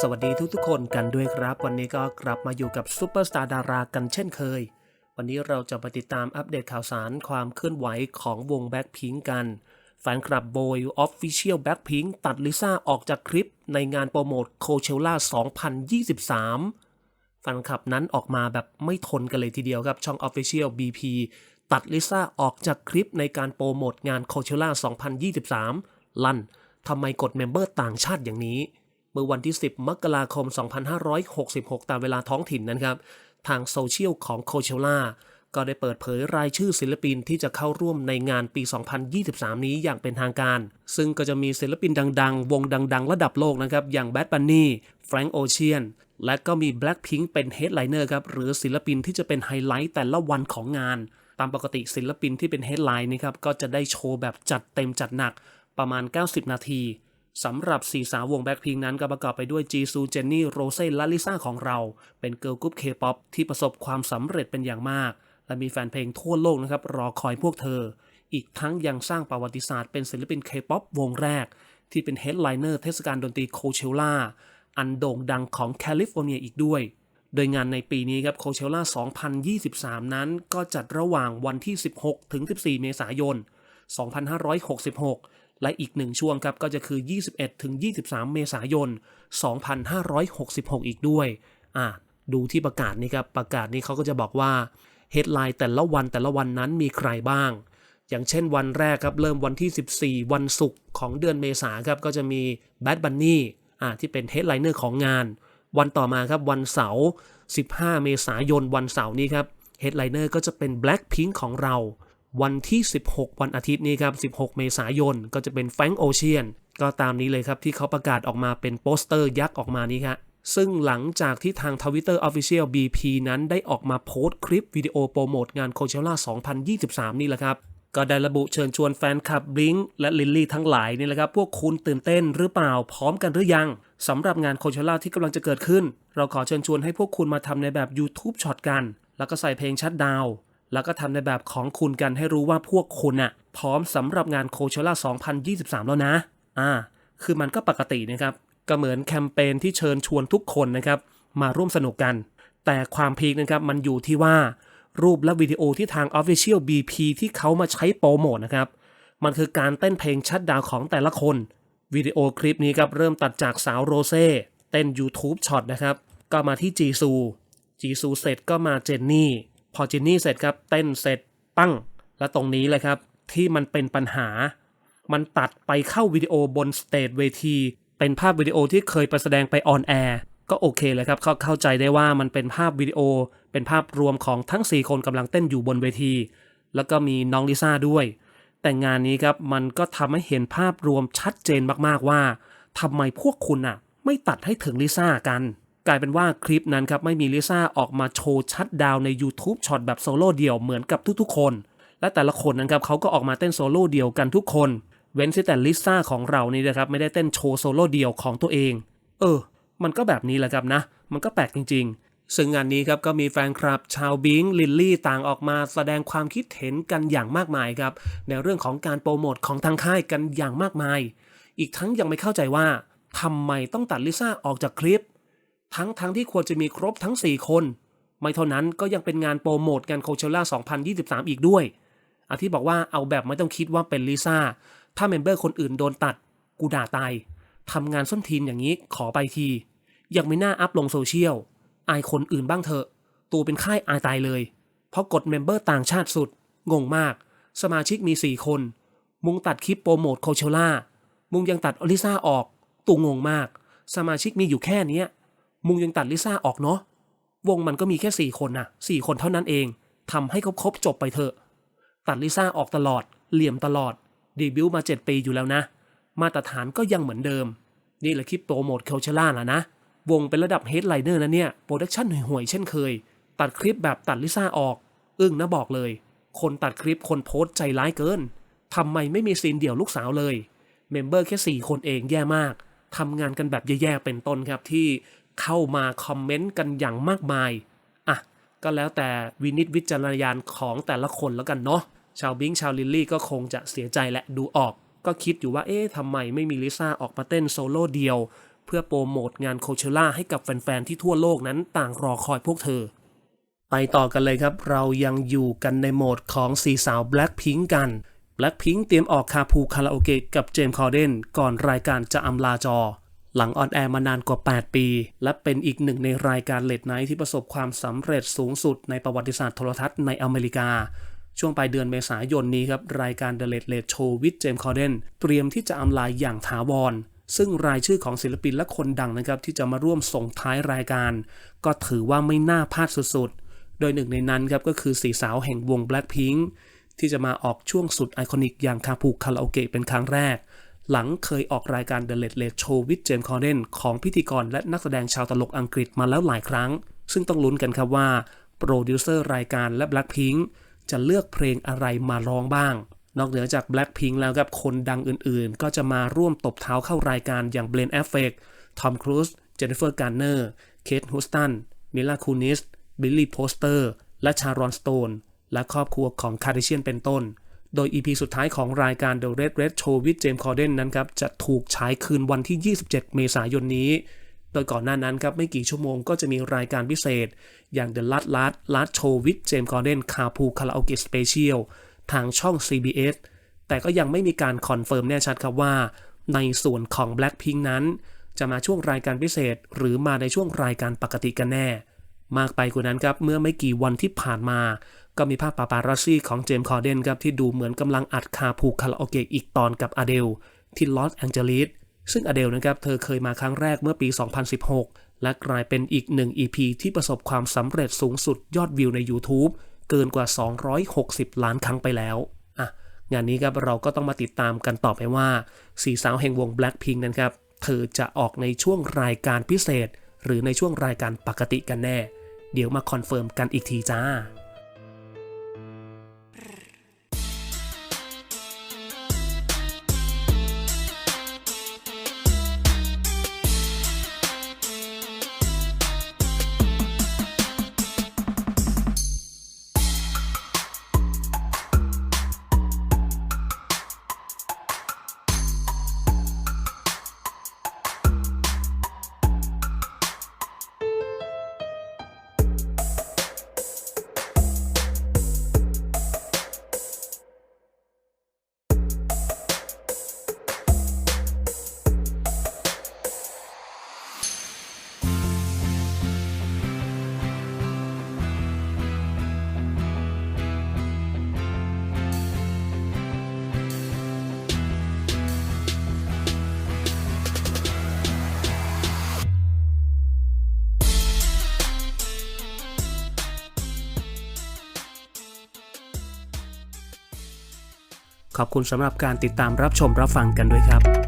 สวัสดีทุกๆคนกันด้วยครับ วันนี้ก็กลับมาอยู่กับซูเปอร์สตาร์ดารากันเช่นเคย วันนี้เราจะไปติดตามอัปเดตข่าวสารความเคลื่อนไหวของวงแบ็คพิงกัน แฟนคลับโบยออฟฟิเชียลแบ็คพิงตัดลิซ่าออกจากคลิปในงานโปรโมทโคเชล่า 2023 แฟนคลับนั้นออกมาแบบไม่ทนกันเลยทีเดียวครับ ช่อง Official BP ตัดลิซ่าออกจากคลิปในการโปรโมทงานโคเชล่า 2023 ลั่นทำไมกดเมมเบอร์ต่างชาติอย่างนี้ เมื่อวันที่ 10 มกราคม 2566 ตามเวลาท้องถิ่นนะครับ ทางโซเชียลของโคเชล่าก็ได้เปิดเผยรายชื่อศิลปินที่จะเข้าร่วมในงานปี 2023 นี้อย่างเป็นทางการ ซึ่งก็จะมีศิลปินดังๆ วงดังๆ ระดับโลกนะครับ อย่าง Bad Bunny Frank Ocean และก็มี Blackpink เป็นเฮดไลเนอร์ครับ หรือศิลปินที่จะเป็นไฮไลท์แต่ละวันของงาน ตามปกติศิลปินที่เป็นเฮดไลน์นะครับ ก็จะได้โชว์แบบจัดเต็มจัดหนักประมาณ 90 นาที สำหรับสี่สาววงแบ็คพิงนั้นก็ประกอบไปด้วยจีซูเจนนี่โรเซ่และลิซ่าของเรา เป็นเกิร์ลกรุ๊ปเคป๊อปที่ประสบความสำเร็จเป็นอย่างมาก และมีแฟนเพลงทั่วโลกนะครับรอคอยพวกเธอ อีกทั้งยังสร้างประวัติศาสตร์เป็นศิลปินเคป๊อปวงแรก ที่เป็นเฮดไลเนอร์เทศกาลดนตรีโคเชล่าอันโด่งดังของแคลิฟอร์เนียอีกด้วย โดยงานในปีนี้ครับโคเชล่า2023 นั้นก็จัดระหว่างวันที่ 16 ถึง 14 เมษายน 2566 และอีกหนึ่งช่วงครับก็จะคือ 21ถึง23 เมษายน 2566 อีกด้วย อะดูที่ประกาศนี้ครับประกาศนี้เขาก็จะบอกว่าเฮดไลน์แต่ละวันแต่ละวันนั้นมีใครบ้าง อย่างเช่นวันแรกครับเริ่มวันที่ 14 วันศุกร์ของเดือนเมษาครับก็จะมี Bad Bunny อะที่เป็นเฮดไลเนอร์ของงาน วันต่อมาครับวันเสาร์ 15 เมษายนวันเสาร์นี้ครับเฮดไลเนอร์ก็จะเป็น Blackpink ของเรา วันที่ 16 วันอาทิตย์นี้ครับ 16 เมษายน ก็จะเป็นแฟงโอเชียนก็ตามนี้เลยครับ ที่เขาประกาศออกมาเป็นโปสเตอร์ยักษ์ออกมานี้ครับซึ่งหลังจากที่ทาง Twitter Official BP นั้นได้ออกมาโพสต์คลิปวิดีโอโปรโมทงานโคเชล่า 2023 นี่แหละครับ ก็ได้ระบุเชิญชวนแฟนคลับบลิงและลิลลี่ทั้งหลายนี่แหละครับ พวกคุณตื่นเต้นหรือเปล่าพร้อมกันหรือยังสำหรับงานโคเชล่าที่กำลังจะเกิดขึ้น เราขอเชิญชวนให้พวกคุณมาทำในแบบ YouTube ช็อตกัน แล้วก็ใส่เพลงชัดดาว แล้วก็ทำในแบบของคุณกันให้รู้ว่าพวกคุณน่ะพร้อมสำหรับงานโคเชล่า 2023 แล้วนะ อ่า คือมันก็ปกตินะครับ ก็เหมือนแคมเปญที่เชิญชวนทุกคนนะครับ มาร่วมสนุกกัน แต่ความพีคนะครับมันอยู่ที่ว่า รูปและวิดีโอที่ทาง Official BP ที่เขามาใช้โปรโมทนะครับ มันคือการเต้นเพลงชัดดาวของแต่ละคน วิดีโอคลิปนี้ครับเริ่มตัดจากสาวโรเซ่เต้น YouTube ช็อตนะครับ ก็มาที่จีซู จีซูเสร็จก็มาเจนนี่ พอเจนนี่เสร็จครับเต้นเสร็จปั้ง และตรงนี้เลยครับ ที่มันเป็นปัญหา มันตัดไปเข้าวิดีโอบนสเตจเวที เป็นภาพวิดีโอที่เคยไปแสดงไปออนแอร์ก็โอเคเลยครับเขาเข้าใจได้ว่ามันเป็นภาพวิดีโอ เป็นภาพรวมของทั้ง 4 คนกำลังเต้นอยู่บนเวที แล้วก็มีน้องลิซ่าด้วย แต่งานนี้ครับมันก็ทำให้เห็นภาพรวมชัดเจนมากๆว่าทำไมพวกคุณน่ะไม่ตัดให้ถึงลิซ่ากัน กลายเป็นว่าคลิปนั้นครับไม่มีลิซ่าออกมาโชว์ชัดดาวใน YouTube ช็อตแบบโซโล่เดี่ยวเหมือนกับทุกๆคน และแต่ละคนนั้นครับเขาก็ออกมาเต้นโซโล่เดี่ยวกันทุกคน เว้นแต่ลิซ่าของเรานี่นะครับไม่ได้เต้นโชว์โซโล่เดี่ยวของตัวเอง เออ มันก็แบบนี้แหละครับนะ มันก็แปลกจริง ๆ ซึ่งงานนี้ครับก็มีแฟนคลับ ชาวบิงลิลลี่ต่างออกมาแสดงความคิดเห็นกันอย่างมากมายครับในเรื่องของการโปรโมทของทางค่ายกันอย่างมากมาย อีกทั้งยังไม่เข้าใจว่าทำไมต้องตัดลิซ่าออกจากคลิป ทั้งทั้งที่ควรจะมีครบทั้ง 4 คน ไม่เท่านั้นก็ยังเป็นงานโปรโมทงานโคเชล่า 2023 อีกด้วยอาที่บอกว่าเอาแบบไม่ต้องคิดว่าเป็นลิซ่า ถ้าเมมเบอร์คนอื่นโดนตัด กูด่าตาย ทำงานส้นทีนอย่างนี้ขอไปที ยังไม่น่าอัพลงโซเชียล อายคนอื่นบ้างเถอะ ตัวเป็นค่ายอายตายเลย เพราะกดเมมเบอร์ต่างชาติสุด งงมาก สมาชิกมี 4 คน มุงตัดคลิปโปรโมทโคเชล่า มุงยังตัดอลิซ่าออก ตูงงมาก สมาชิกมีอยู่แค่นี้ มุงยังตัดลิซ่าออกเนาะวงมันก็มีแค่4คนนะ4คนเท่านั้นเองทำให้ครบครบจบไปเถอะ ตัดลิซ่าออกตลอด เหลี่ยมตลอดดีบิวต์มา7ปีอยู่แล้วนะ มาตรฐานก็ยังเหมือนเดิม นี่แหละคลิปโปรโมทโคเชล่าล่ะนะ วงเป็นระดับเฮดไลเนอร์นะเนี่ย โปรดักชั่นห่วยๆเช่นเคย ตัดคลิปแบบตัดลิซ่าออก อึ้งนะบอกเลย คนตัดคลิปคนโพสต์ใจร้ายเกินทำไมไม่มีซีนเดี่ยวลูกสาวเลย เมมเบอร์แค่ 4 คนเองแย่มากทำงานกันแบบแย่ๆเป็นต้นครับที่ เข้ามาคอมเมนต์กันอย่างมากมาย อะ ก็แล้วแต่วินิจวิจารณญาณของแต่ละคนแล้วกันเนาะ ชาวบิงชาวลิลลี่ก็คงจะเสียใจและดูออก ก็คิดอยู่ว่า เอ๊ะทำไมไม่มีลิซ่าออกมาเต้นโซโล่เดียว เพื่อโปรโมทงานโคเชล่าให้กับแฟน ๆ ที่ทั่วโลกนั้นต่างรอคอยพวกเธอ ไปต่อกันเลยครับ เรายังอยู่กันในโหมดของสีสาว Blackpink กัน Blackpink เตรียมออกคาพูคาราโอเกะกับเจมส์คอร์เดนก่อนรายการจะอำลาจอ หลังออนแอร์มานานกว่า 8 ปี และเป็นอีกหนึ่งในรายการเลดไนท์ที่ประสบความสำเร็จสูงสุดในประวัติศาสตร์โทรทัศน์ในอเมริกา ช่วงปลายเดือนเมษายนนี้ครับ รายการ The Late Late Show with James Corden เตรียมที่จะอำลายอย่างถาวร ซึ่งรายชื่อของศิลปินและคนดังนะครับที่จะมาร่วมส่งท้ายรายการ ก็ถือว่าไม่น่าพลาดสุดๆ โดยหนึ่งในนั้นครับก็คือสีสาวแห่งวง Blackpink ที่จะมาออกช่วงสุดไอคอนิกอย่างคาพูคาราโอเกะเป็นครั้งแรก หลังเคยออกรายการ The Late Late Show with James Corden ของพิธีกรและนักแสดงชาวตลกอังกฤษมาแล้วหลายครั้ง ซึ่งต้องลุ้นกันครับว่า โปรดิวเซอร์รายการและ Blackpink จะเลือกเพลงอะไรมาร้องบ้าง นอกเหนือจาก Blackpink แล้วครับคนดังอื่นๆ ก็จะมาร่วมตบเท้าเข้ารายการอย่าง b l a n a f f เ e กทอมครูซเจนนิเฟอร์การ์เนอร์เคทฮูสตันมิลลาคูนิสบิลลี่โพสเตอร์และชารอนสโตนและครอบครัวของคาริเชียนเป็นต้น โดย EP สุดท้ายของรายการ The Red Red Show with James Corden นั้นครับ จะถูกฉายคืนวันที่ 27 เมษายนนี้ โดยก่อนหน้านั้นครับ ไม่กี่ชั่วโมงก็จะมีรายการพิเศษ อย่าง The Last Last Last Show with James Corden คาพูคาราโอเกะสเปเชียลทางช่อง CBS แต่ก็ยังไม่มีการคอนเฟิร์มแน่ชัดครับว่า ในส่วนของ Blackpink นั้น จะมาช่วงรายการพิเศษ หรือมาในช่วงรายการปกติกันแน่ มากไปกว่านั้นครับเมื่อไม่กี่วันที่ผ่านมา ก็มีภาพปาปารัสซี่ของเจมส์คอร์เดนครับที่ดูเหมือนกำลังอัดคาพูกคาราโอเกะอีกตอนกับอเดลที่ลอสแองเจลิสซึ่งอเดลนะครับเธอเคยมาครั้งแรกเมื่อปี 2016 และกลายเป็นอีกหนึ่ง EP ที่ประสบความสำเร็จสูงสุดยอดวิวใน YouTube เกินกว่า 260 ล้านครั้งไปแล้วอะงานนี้ครับเราก็ต้องมาติดตามกันต่อไปว่าสีสาวแห่งวง Blackpink นั้นครับเธอจะออกในช่วงรายการพิเศษ หรือในช่วงรายการปกติกันแน่ เดี๋ยวมาคอนเฟิร์มกันอีกทีจ้า ขอบคุณสำหรับการติดตามรับชมรับฟังกันด้วยครับ